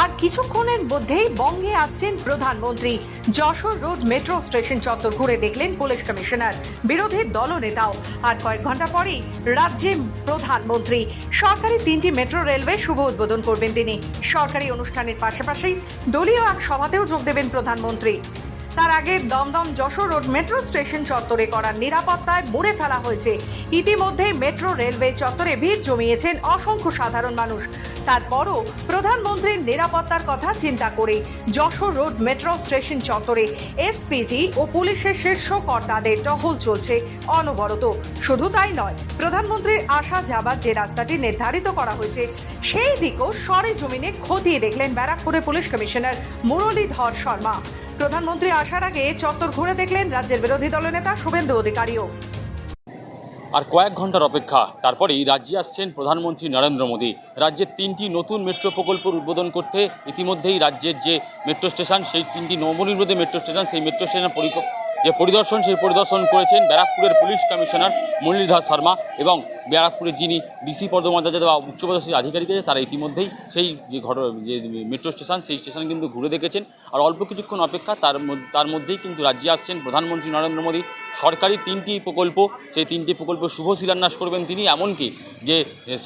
আর কিছুক্ষণের মধ্যেই বঙ্গে আসছেন প্রধানমন্ত্রী। যশোর রোড মেট্রো স্টেশন চত্বর ঘুরে দেখলেন পুলিশ কমিশনার, বিরোধী দলনেতাও। আর কয়েক ঘণ্টা পরেই রাজ্যে প্রধানমন্ত্রী। সরকারি তিনটি মেট্রো রেলওয়ে শুভ উদ্বোধন করবেন তিনি। সরকারি অনুষ্ঠানের পাশাপাশি দলীয় এক সভাতেও যোগ দেবেন প্রধানমন্ত্রী। তার আগে Dum Dum Jessore road metro station চত্বরে করার নিরাপত্তায় মুড়ে ফেলা হয়েছে। ইতিমধ্যে মেট্রো রেলওয়ে চত্বরে ভিড় জমিয়েছেন অসংখ্য সাধারণ মানুষ। তারপরও প্রধানমন্ত্রীর নিরাপত্তার কথা চিন্তা করে যশোর রোড মেট্রো স্টেশন চত্বরে এসপিজি ও পুলিশের শীর্ষ কর্তাদের টহল চলছে অনবরত। শুধু তাই নয়, প্রধানমন্ত্রীর আসা যাবার যে রাস্তাটি নির্ধারিত করা হয়েছে, সেই দিকও সরে জমিনে খতিয়ে দেখলেন ব্যারাকপুরের পুলিশ কমিশনার মুরলীধর শর্মা। প্রধানমন্ত্রী আসার আগে চত্বর ঘুরে দেখলেন রাজ্যের বিরোধী দলনেতা শুভেন্দু অধিকারীও। আর কয়েক ঘণ্টার অপেক্ষা, তারপরেই রাজ্যে আসছেন প্রধানমন্ত্রী নরেন্দ্র মোদী। রাজ্যের তিনটি নতুন মেট্রো প্রকল্প উদ্বোধন করতে ইতিমধ্যেই রাজ্যের যে মেট্রো স্টেশন, সেই তিনটি নবনির্মিত মেট্রো স্টেশন, সেই মেট্রো স্টেশনের পরিক যে পরিদর্শন, সেই পরিদর্শন করেছেন ব্যারাকপুরের পুলিশ কমিশনার মুরলীধর শর্মা এবং ব্যারাকপুরের যিনি ডিসি পদমর্যাদা বা উচ্চপদস্থ আধিকারিক আছে, তারা ইতিমধ্যেই সেই যে ঘট যে মেট্রো স্টেশন, সেই স্টেশন কিন্তু ঘুরে দেখেছেন। আর অল্প কিছুক্ষণ অপেক্ষা, তার তার মধ্যেই কিন্তু রাজ্যে আসছেন প্রধানমন্ত্রী নরেন্দ্র মোদী। সরকারি তিনটি প্রকল্প, সেই তিনটি প্রকল্প শুভ শিলান্যাস করবেন তিনি, এমনকি যে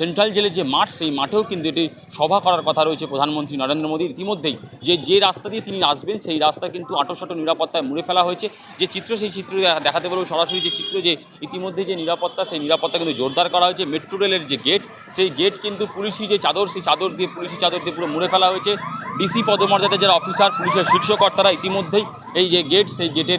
সেন্ট্রাল জেলের যে মাঠ, সেই মাঠেও কিন্তু এটি সভা করার কথা রয়েছে প্রধানমন্ত্রী নরেন্দ্র মোদীর ইতিমধ্যেই যে যে রাস্তা দিয়ে তিনি আসবেন, সেই রাস্তা কিন্তু আটোশাটো নিরাপত্তায় মুড়ে ফেলা হয়েছে। যে চিত্র, সেই চিত্র দেখাতে পারব সরাসরি যে চিত্র, যে ইতিমধ্যে যে নিরাপত্তা, সেই নিরাপত্তা কিন্তু জোরদার করা হয়েছে। মেট্রো রেলের যে গেট সেই গেট কিন্তু পুলিশি যে চাদর, সেই চাদর দিয়ে, পুলিশি চাদর দিয়ে পুরো মুড়ে ফেলা হয়েছে। ডিসি পদমর্যাদার যারা অফিসার, পুলিশের শীর্ষকর্তারা ইতিমধ্যেই এই যে গেট সেই গেটের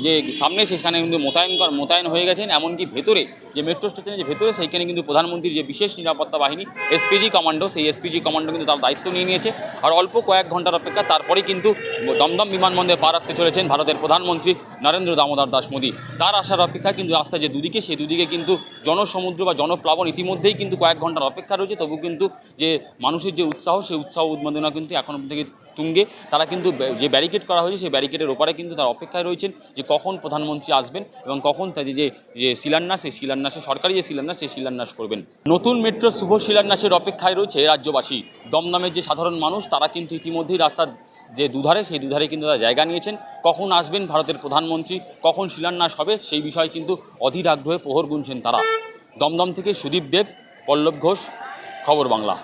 যে- সামনে, সেখানে কিন্তু মোতায়েন কর, মোতায়েন হয়ে গেছেন। এমনকি ভেতরে যে মেট্রো স্টেশনের যে ভেতরে, সেইখানে কিন্তু প্রধানমন্ত্রীর যে বিশেষ নিরাপত্তা বাহিনী এসপিজি কমান্ডো সেই এসপিজি কমান্ডো কিন্তু তার দায়িত্ব নিয়ে নিয়েছে। আর অল্প কয়েক ঘণ্টার অপেক্ষা তারপরেই কিন্তু দমদম বিমানবন্দরে পা রাখতে চলেছেন ভারতের প্রধানমন্ত্রী নরেন্দ্র দামোদর দাস মোদী। তার আসার অপেক্ষা কিন্তু রাস্তায় যে দুদিকে সেই দুদিকে কিন্তু জনসমুদ্র বা জনপ্লাবন ইতিমধ্যেই কিন্তু কয়েক ঘণ্টার অপেক্ষা রয়েছে। তবু কিন্তু যে মানুষের যে উৎসাহ, সেই উৎসাহ উন্মাদনা কিন্তু এখনও থেকে তুঙ্গে। তারা কিন্তু যে ব্যারিকেড করা হয়েছে, সেই ব্যারিকেডের ওপারে কিন্তু তার অপেক্ষায় রয়েছেন যে কখন প্রধানমন্ত্রী আসবেন এবং কখন তাদের যে যে শিলান্যাস সেই শিলান্যাসে, সরকারি যে শিলান্যাস, সেই শিলান্যাস করবেন। নতুন মেট্রো শুভ শিলান্যাসের অপেক্ষায় রয়েছে রাজ্যবাসী। দমদমের যে সাধারণ মানুষ, তারা কিন্তু ইতিমধ্যেই রাস্তার যে দুধারে, সেই দুধারে কিন্তু তারা জায়গা নিয়েছেন। কখন আসবেন ভারতের প্রধানমন্ত্রী, কখন শিলান্যাস হবে, সেই বিষয়ে কিন্তু অধীর আগ্রহে প্রহর গুনছেন তারা। দমদম থেকে সুদীপ দেব, পল্লব ঘোষ, খবর বাংলা।